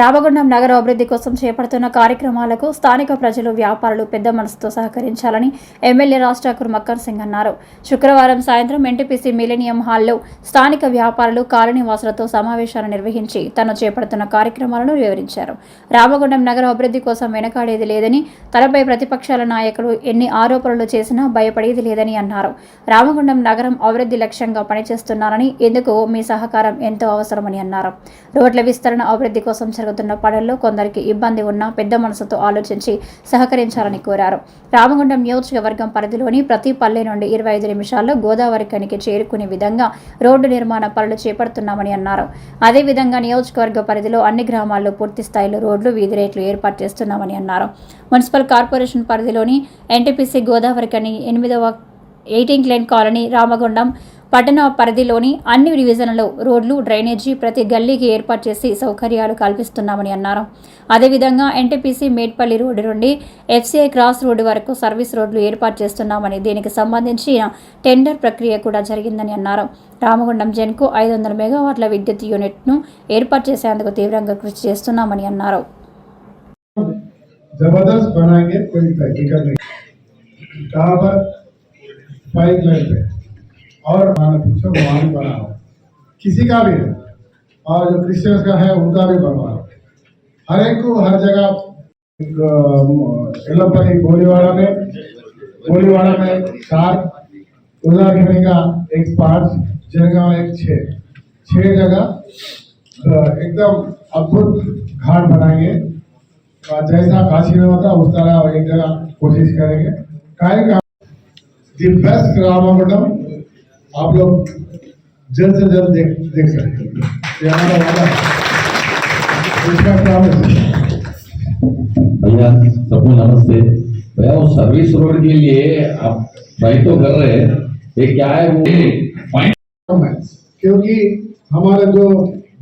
రామగుండం నగర అభివృద్ధి కోసం చేపడుతున్న కార్యక్రమాలకు స్థానిక ప్రజలు వ్యాపారులు పెద్ద మనసుతో సహకరించాలని ఎమ్మెల్యే రాష్ట్రాకుర్ మక్కర్ సింగ్ అన్నారు. శుక్రవారం సాయంత్రం ఎన్టీపీసీ మిలేనియం హాల్లో స్థానిక వ్యాపారులు కాలనీవాసులతో సమావేశాలు నిర్వహించి తను చేపడుతున్న కార్యక్రమాలను వివరించారు. రామగుండం నగర అభివృద్ధి కోసం వెనకాడేది లేదని తనపై ప్రతిపక్షాల నాయకులు ఎన్ని ఆరోపణలు చేసినా భయపడేది లేదని అన్నారు. రామగుండం నగరం అభివృద్ధి లక్ష్యంగా పనిచేస్తున్నారని ఇందుకు మీ సహకారం ఎంతో అవసరమని అన్నారు. రోడ్ల విస్తరణ అభివృద్ధి కోసం జరుగుతున్న పనుల్లో కొందరికి ఇబ్బంది ఉన్నా పెద్ద మనసుతో ఆలోచించి సహకరించాలని కోరారు. రామగుండం నియోజకవర్గం పరిధిలోని ప్రతి పల్లె నుండి ఇరవై ఐదు నిమిషాల్లో గోదావరి కనికి చేరుకునే విధంగా రోడ్డు నిర్మాణ పనులు చేపడుతున్నామని అన్నారు. అదేవిధంగా నియోజకవర్గ పరిధిలో అన్ని గ్రామాల్లో పూర్తి స్థాయిలో రోడ్లు వీధి రేట్లు ఏర్పాటు చేస్తున్నామని అన్నారు. మున్సిపల్ కార్పొరేషన్ పరిధిలోని ఎన్టీపీసీ గోదావరి కని ఎనిమిదవ ఎయిటీన్ లైన్ కాలనీ రామగుండం పట్టణ పరిధిలోని అన్ని డివిజన్లలో రోడ్లు డ్రైనేజీ ప్రతి గల్లీకి ఏర్పాటు చేసి సౌకర్యాలు కల్పిస్తున్నామని అన్నారు అదేవిధంగా ఎన్టీపీసీ మేడ్పల్లి రోడ్డు నుండి ఎఫ్సీఐ క్రాస్ రోడ్డు వరకు సర్వీస్ రోడ్లు ఏర్పాటు చేస్తున్నామని దీనికి సంబంధించిన టెండర్ ప్రక్రియ కూడా జరిగిందని అన్నారు రామగుండం జెన్కు ఐదు వందల మెగావాట్ల విద్యుత్ యూనిట్ను ఏర్పాటు చేసేందుకు తీవ్రంగా కృషి చేస్తున్నామని అన్నారు जबरदस्त बनाएंगे कोई हकीकत नहीं कहाँ पर फाइव लाइन पे और माना पूछो वहाँ भी बना हो। किसी का भी और जो क्रिश्चियंस का है, उनका भी बनवाओ हर एक को हर जगह एलोपरी गोलीवाड़ा में गोलीवाड़ा में चार उदाहरण का एक पाँच जलगांव एक छः छः जगह एकदम अद्भुत घाट बनाएँगे। जैसा काशी में होता, उस तरह एक जगह कोशिश करेंगे। दी बेस्ट रामागुंडम आप लोग जल्द से जल्द देख देख सकते हैं। ये हमारा वादा इसका प्रॉमिस भैया सबको नमस्ते। भैया वो सर्विस रोड के लिए आप ट्राई तो कर रहे हैं। ये क्या है वो? क्योंकि हमारे जो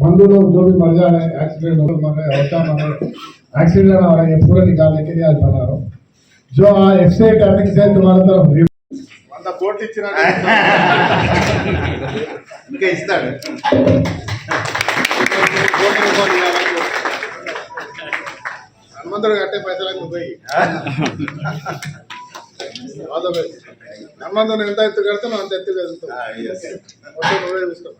बंधु लोग जो भी मर जा रहे हैं एक्सीडेंट हो मर रहे हैं होता मर रहे हैं एक्सीडेंट हो रहे हैं ये पूरा निकालने के लिए आज बना रहा हूँ। जो सी टैपिंग से तुम्हारा तरफ़ వంద కోట్లు ఇచ్చిన ఇంకా ఇస్తాడు. హనుమంతుడు కట్టే పైసలకు పోయి. హనుమంతుడు ఎంత ఎత్తు కడితే మనం అంత ఎత్తు నువ్వే చూసుకో.